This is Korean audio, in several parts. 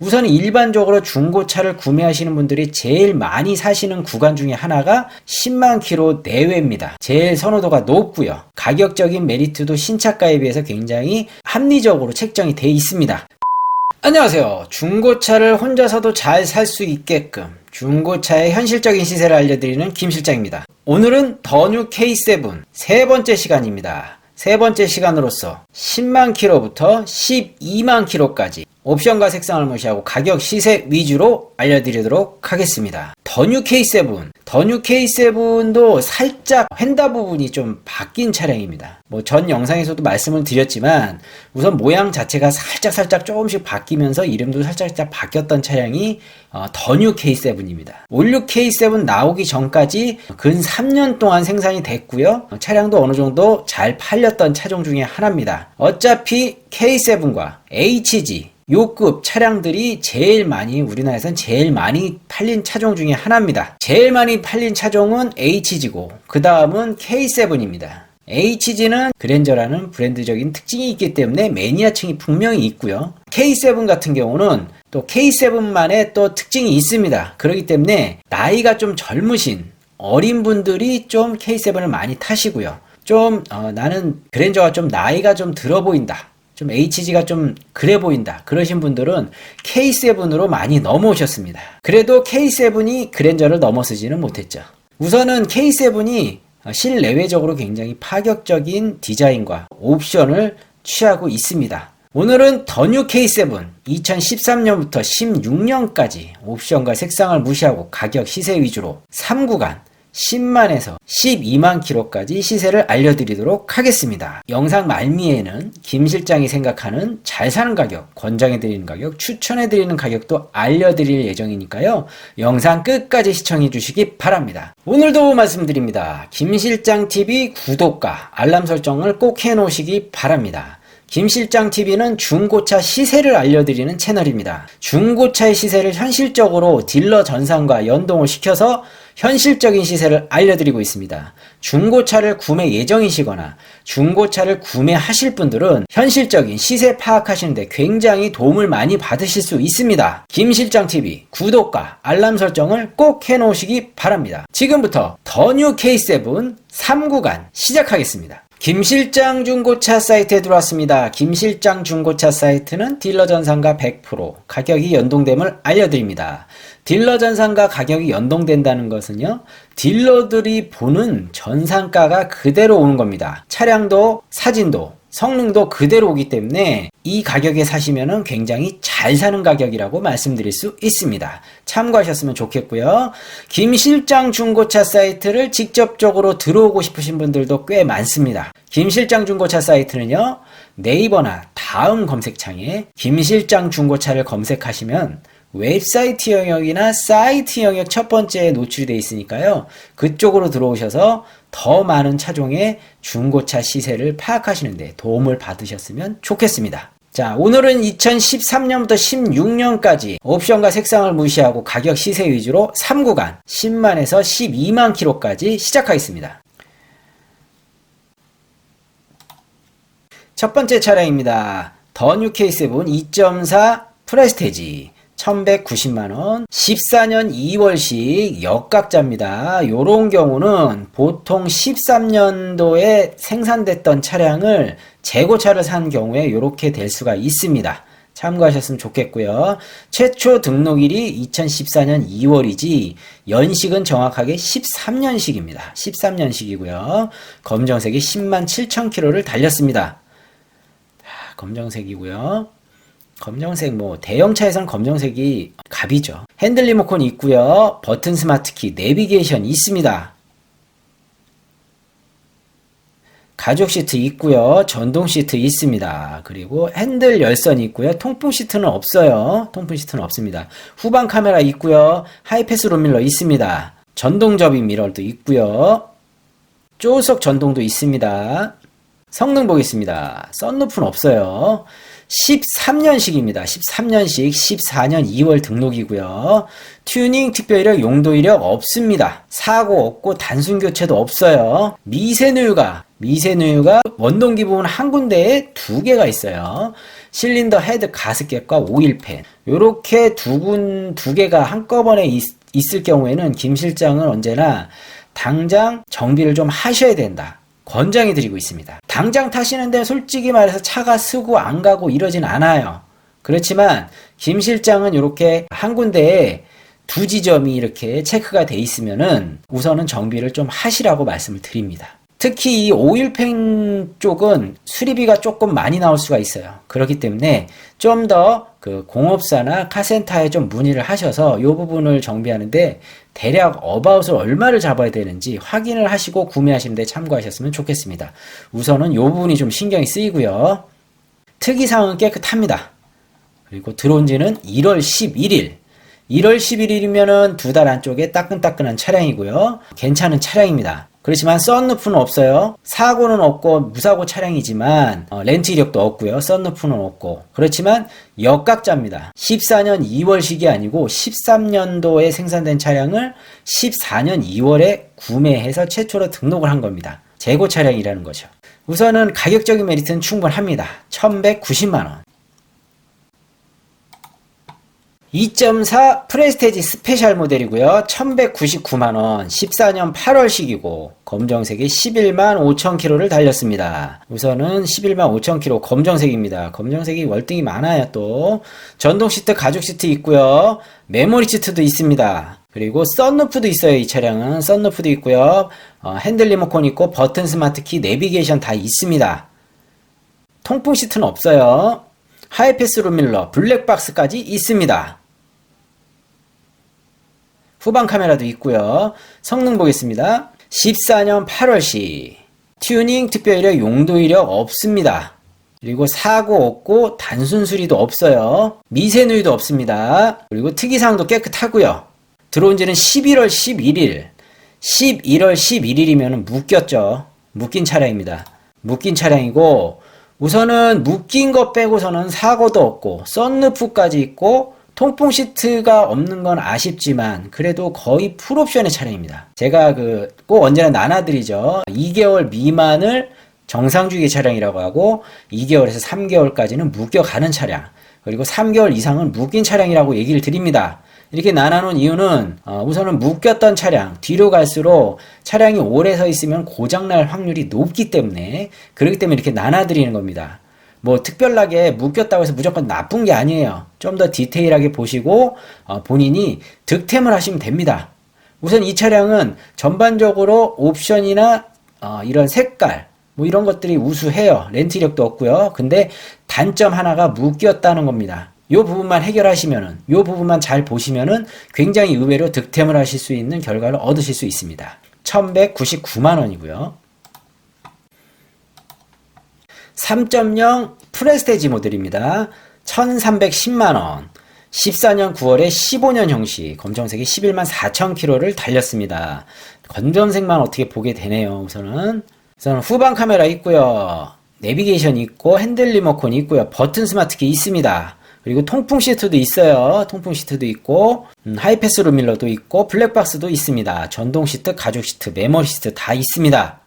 우선 일반적으로 중고차를 구매하시는 분들이 제일 많이 사시는 구간 중에 하나가 10만 킬로 내외입니다. 제일 선호도가 높고요. 가격적인 메리트도 신차가에 비해서 굉장히 합리적으로 책정이 돼 있습니다. 안녕하세요. 중고차를 혼자서도 잘 살 수 있게끔 중고차의 현실적인 시세를 알려드리는 김 실장입니다. 오늘은 더뉴 K7 세 번째 시간입니다. 세 번째 시간으로서 10만 킬로부터 12만 킬로까지 옵션과 색상을 무시하고 가격 시세 위주로 알려드리도록 하겠습니다. 더뉴 K7, 더뉴 K7도 살짝 휀다 부분이 좀 바뀐 차량입니다. 뭐 전 영상에서도 말씀을 드렸지만 우선 모양 자체가 살짝 살짝 조금씩 바뀌면서 이름도 살짝 살짝 바뀌었던 차량이 어, 더뉴 K7입니다. 올류 K7 나오기 전까지 근 3년 동안 생산이 됐고요. 어, 차량도 어느 정도 잘 팔렸던 차종 중에 하나입니다. 어차피 K7과 HG 요급 차량들이 제일 많이 우리나라에선 제일 많이 팔린 차종 중에 하나입니다. 제일 많이 팔린 차종은 HG고 그 다음은 K7입니다. HG는 그랜저라는 브랜드적인 특징이 있기 때문에 매니아층이 분명히 있고요. K7 같은 경우는 또 K7만의 또 특징이 있습니다. 그렇기 때문에 나이가 좀 젊으신 어린 분들이 좀 K7을 많이 타시고요. 좀 어, 나는 그랜저가 좀 나이가 좀 들어 보인다. 좀 HG가 좀 그래 보인다. 그러신 분들은 K7으로 많이 넘어오셨습니다. 그래도 K7이 그랜저를 넘어서지는 못했죠. 우선은 K7이 실내외적으로 굉장히 파격적인 디자인과 옵션을 취하고 있습니다. 오늘은 더 뉴 K7 2013년부터 16년까지 옵션과 색상을 무시하고 가격 시세 위주로 3구간 10만에서 12만 킬로까지 시세를 알려드리도록 하겠습니다. 영상 말미에는 김 실장이 생각하는 잘 사는 가격, 권장해드리는 가격, 추천해드리는 가격도 알려드릴 예정이니까요. 영상 끝까지 시청해 주시기 바랍니다. 오늘도 말씀드립니다. 김 실장 TV 구독과 알람 설정을 꼭 해놓으시기 바랍니다. 김실장 TV는 중고차 시세를 알려드리는 채널입니다. 중고차의 시세를 현실적으로 딜러 전산과 연동을 시켜서 현실적인 시세를 알려드리고 있습니다. 중고차를 구매 예정이시거나 중고차를 구매하실 분들은 현실적인 시세 파악하시는데 굉장히 도움을 많이 받으실 수 있습니다. 김실장 TV 구독과 알람 설정을 꼭 해놓으시기 바랍니다. 지금부터 더뉴 K7 3구간 시작하겠습니다. 김실장 중고차 사이트에 들어왔습니다. 김실장 중고차 사이트는 딜러 전산과 100% 가격이 연동됨을 알려드립니다. 딜러 전산과 가격이 연동된다는 것은요, 딜러들이 보는 전산가가 그대로 오는 겁니다. 차량도 사진도 성능도 그대로 오기 때문에 이 가격에 사시면은 굉장히 잘 사는 가격이라고 말씀드릴 수 있습니다. 참고하셨으면 좋겠고요. 김 실장 중고차 사이트를 직접적으로 들어오고 싶으신 분들도 꽤 많습니다. 김 실장 중고차 사이트는요. 네이버나 다음 검색창에 김 실장 중고차를 검색하시면 웹사이트 영역이나 사이트 영역 첫 번째에 노출이 되어 있으니까요. 그쪽으로 들어오셔서 더 많은 차종의 중고차 시세를 파악하시는데 도움을 받으셨으면 좋겠습니다. 자, 오늘은 2013년부터 16년까지 옵션과 색상을 무시하고 가격 시세 위주로 3구간 10만에서 12만 킬로까지 시작하겠습니다. 첫 번째 차량입니다. 더 뉴 K7 2.4 프레스테지 1190만원 14년 2월식 역각자입니다. 요런 경우는 보통 13년도에 생산됐던 차량을 재고차를 산 경우에 이렇게 될 수가 있습니다. 참고하셨으면 좋겠고요. 최초 등록일이 2014년 2월이지 연식은 정확하게 13년식입니다. 13년식이고요. 검정색이 10만 7천 킬로를 달렸습니다. 검정색이고요. 검정색 뭐 대형차에선 검정색이 갑이죠. 핸들 리모컨 있고요. 버튼 스마트키, 내비게이션 있습니다. 가죽 시트 있고요. 전동 시트 있습니다. 그리고 핸들 열선 있고요. 통풍 시트는 없어요. 통풍 시트는 없습니다. 후방 카메라 있고요. 하이패스 룸밀러 있습니다. 전동 접이 미러도 있고요. 조석 전동도 있습니다. 성능 보겠습니다. 썬루프는 없어요. 13년식입니다. 13년식 14년 2월 등록이고요. 튜닝 특별 이력 용도 이력 없습니다. 사고 없고 단순 교체도 없어요. 미세누유가 미세누유가 원동기 부분 한 군데에 두 개가 있어요. 실린더 헤드 가스켓과 오일팬. 요렇게 두 군, 두 개가 한꺼번에 있, 있을 경우에는 김 실장은 언제나 당장 정비를 좀 하셔야 된다. 권장해 드리고 있습니다. 당장 타시는데 솔직히 말해서 차가 쓰고 안 가고 이러진 않아요. 그렇지만 김 실장은 이렇게 한 군데에 두 지점이 이렇게 체크가 돼 있으면은 우선은 정비를 좀 하시라고 말씀을 드립니다. 특히 이 오일팬 쪽은 수리비가 조금 많이 나올 수가 있어요. 그렇기 때문에 좀 더 그 공업사나 카센터에 좀 문의를 하셔서 이 부분을 정비하는데 대략 어바웃을 얼마를 잡아야 되는지 확인을 하시고 구매하시는데 참고하셨으면 좋겠습니다. 우선은 이 부분이 좀 신경이 쓰이고요. 특이사항은 깨끗합니다. 그리고 들어온 지는 1월 11일. 1월 11일이면은 두 달 안쪽에 따끈따끈한 차량이고요. 괜찮은 차량입니다. 그렇지만 썬루프는 없어요. 사고는 없고 무사고 차량이지만 어, 렌트 이력도 없고요. 썬루프는 없고 그렇지만 역각자입니다. 14년 2월식이 아니고 13년도에 생산된 차량을 14년 2월에 구매해서 최초로 등록을 한 겁니다. 재고 차량이라는 거죠. 우선은 가격적인 메리트는 충분합니다. 1190만 원. 2.4 프레스테지 스페셜 모델이고요. 1199만원, 14년 8월식이고, 검정색이 11만 5천 킬로를 달렸습니다. 우선은 11만 5천 킬로 검정색입니다. 검정색이 월등히 많아요, 또. 전동 시트, 가죽 시트 있고요. 메모리 시트도 있습니다. 그리고 썬루프도 있어요, 이 차량은. 썬루프도 있고요. 어, 핸들 리모컨 있고, 버튼 스마트 키, 내비게이션 다 있습니다. 통풍 시트는 없어요. 하이패스 룸밀러, 블랙박스까지 있습니다. 후방 카메라도 있고요. 성능 보겠습니다. 14년 8월시 튜닝 특별 이력 용도 이력 없습니다. 그리고 사고 없고 단순 수리도 없어요. 미세 누유도 없습니다. 그리고 특이사항도 깨끗하고요. 들어온 지는 11월 11일. 11월 11일이면 묶였죠. 묶인 차량입니다. 묶인 차량이고 우선은 묶인 것 빼고서는 사고도 없고 썬루프까지 있고 통풍 시트가 없는 건 아쉽지만 그래도 거의 풀옵션의 차량입니다. 제가 그 꼭 언제나 나눠드리죠. 2개월 미만을 정상 주기 차량이라고 하고 2개월에서 3개월까지는 묶여가는 차량 그리고 3개월 이상은 묶인 차량이라고 얘기를 드립니다. 이렇게 나눠놓은 이유는 어, 우선은 묶였던 차량 뒤로 갈수록 차량이 오래 서 있으면 고장날 확률이 높기 때문에 그렇기 때문에 이렇게 나눠드리는 겁니다. 뭐 특별하게 묶였다고 해서 무조건 나쁜 게 아니에요. 좀 더 디테일하게 보시고 어, 본인이 득템을 하시면 됩니다. 우선 이 차량은 전반적으로 옵션이나 어, 이런 색깔 뭐 이런 것들이 우수해요. 렌트 이력도 없고요. 근데 단점 하나가 묶였다는 겁니다. 요 부분만 해결하시면은 요 부분만 잘 보시면은 굉장히 의외로 득템을 하실 수 있는 결과를 얻으실 수 있습니다. 1199만 원이고요. 3.0 프레스테지 모델입니다. 1310만원. 14년 9월에 15년 형식, 검정색이 11만 4천 킬로를 달렸습니다. 검정색만 어떻게 보게 되네요, 우선은. 우선 후방 카메라 있고요. 내비게이션 있고, 핸들 리모컨 있고요. 버튼 스마트키 있습니다. 그리고 통풍 시트도 있어요. 통풍 시트도 있고, 음, 하이패스 루밀러도 있고, 블랙박스도 있습니다. 전동 시트, 가죽 시트, 메모리 시트 다 있습니다.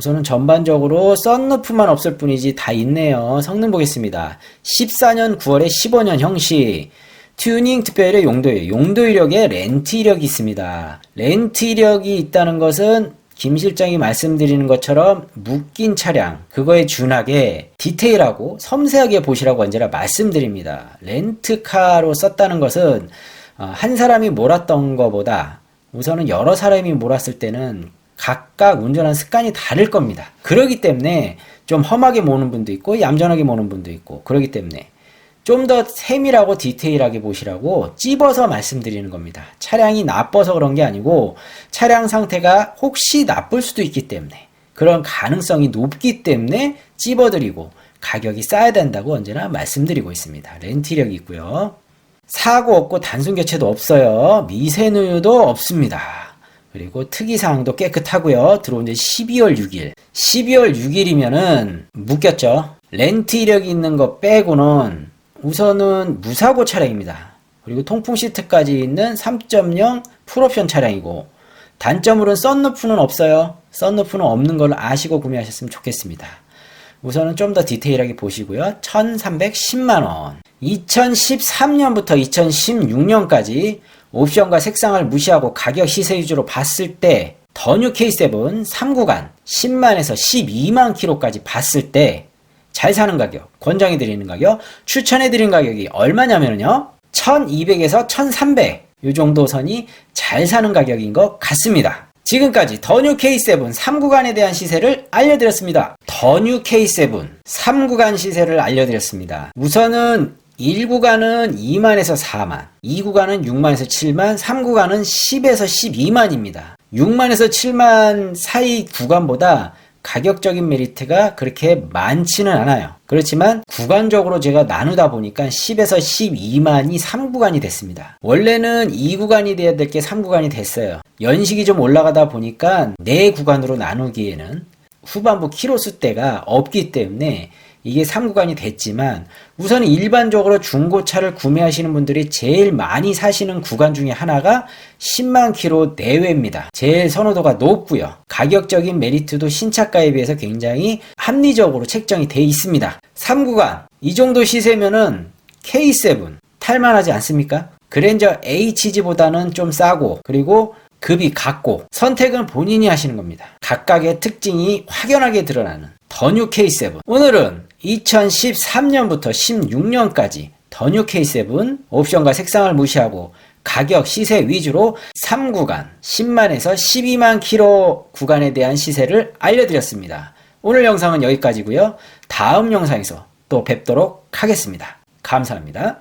우선은 전반적으로 썬루프만 없을 뿐이지 다 있네요. 성능 보겠습니다. 14년 9월에 15년 형식. 튜닝 특별의 용도, 용도 이력에 렌트 이력이 있습니다. 렌트 이력이 있다는 것은 김 실장이 말씀드리는 것처럼 묶인 차량, 그거에 준하게 디테일하고 섬세하게 보시라고 언제나 말씀드립니다. 렌트카로 썼다는 것은 어, 한 사람이 몰았던 것보다 우선은 여러 사람이 몰았을 때는 각각 운전하는 습관이 다를 겁니다. 그러기 때문에 좀 험하게 모는 분도 있고 얌전하게 모는 분도 있고 그러기 때문에 좀 더 세밀하고 디테일하게 보시라고 찝어서 말씀드리는 겁니다. 차량이 나빠서 그런 게 아니고 차량 상태가 혹시 나쁠 수도 있기 때문에 그런 가능성이 높기 때문에 찝어드리고 가격이 싸야 된다고 언제나 말씀드리고 있습니다. 렌트력이 있고요. 사고 없고 단순 교체도 없어요. 미세누유도 없습니다. 그리고 특이사항도 깨끗하고요. 들어온 지 12월 6일. 12월 6일이면은 묶였죠. 렌트 이력이 있는 거 빼고는 우선은 무사고 차량입니다. 그리고 통풍 시트까지 있는 3.0 풀옵션 차량이고 단점으로는 썬루프는 없어요. 썬루프는 없는 걸 아시고 구매하셨으면 좋겠습니다. 우선은 좀 더 디테일하게 보시고요. 1310만원. 2013년부터 2016년까지 옵션과 색상을 무시하고 가격 시세 위주로 봤을 때 더 뉴 K7 3구간 10만에서 12만 킬로까지 봤을 때 잘 사는 가격, 권장해 드리는 가격, 추천해 드리는 가격이 얼마냐면요. 1200에서 1300. 요 정도 선이 잘 사는 가격인 것 같습니다. 지금까지 더 뉴 K7 3구간에 대한 시세를 알려드렸습니다. 더 뉴 K7 3구간 시세를 알려드렸습니다. 우선은 1구간은 2만에서 4만, 2구간은 6만에서 7만, 3구간은 10에서 12만입니다. 6만에서 7만 사이 구간보다 가격적인 메리트가 그렇게 많지는 않아요. 그렇지만 구간적으로 제가 나누다 보니까 10에서 12만이 3구간이 됐습니다. 원래는 2구간이 돼야 될 게 3구간이 됐어요. 연식이 좀 올라가다 보니까 4구간으로 나누기에는 후반부 키로수 대가 없기 때문에 이게 3구간이 됐지만 우선 일반적으로 중고차를 구매하시는 분들이 제일 많이 사시는 구간 중에 하나가 10만 킬로 내외입니다. 제일 선호도가 높고요. 가격적인 메리트도 신차가에 비해서 굉장히 합리적으로 책정이 돼 있습니다. 3구간 이 정도 시세면은 K7 탈만하지 않습니까? 그랜저 HG보다는 좀 싸고 그리고 급이 같고 선택은 본인이 하시는 겁니다. 각각의 특징이 확연하게 드러나는 더뉴 K7 오늘은 2013년부터 16년까지 더뉴 K7 옵션과 색상을 무시하고 가격 시세 위주로 3구간 10만에서 12만 킬로 구간에 대한 시세를 알려드렸습니다. 오늘 영상은 여기까지고요. 다음 영상에서 또 뵙도록 하겠습니다. 감사합니다.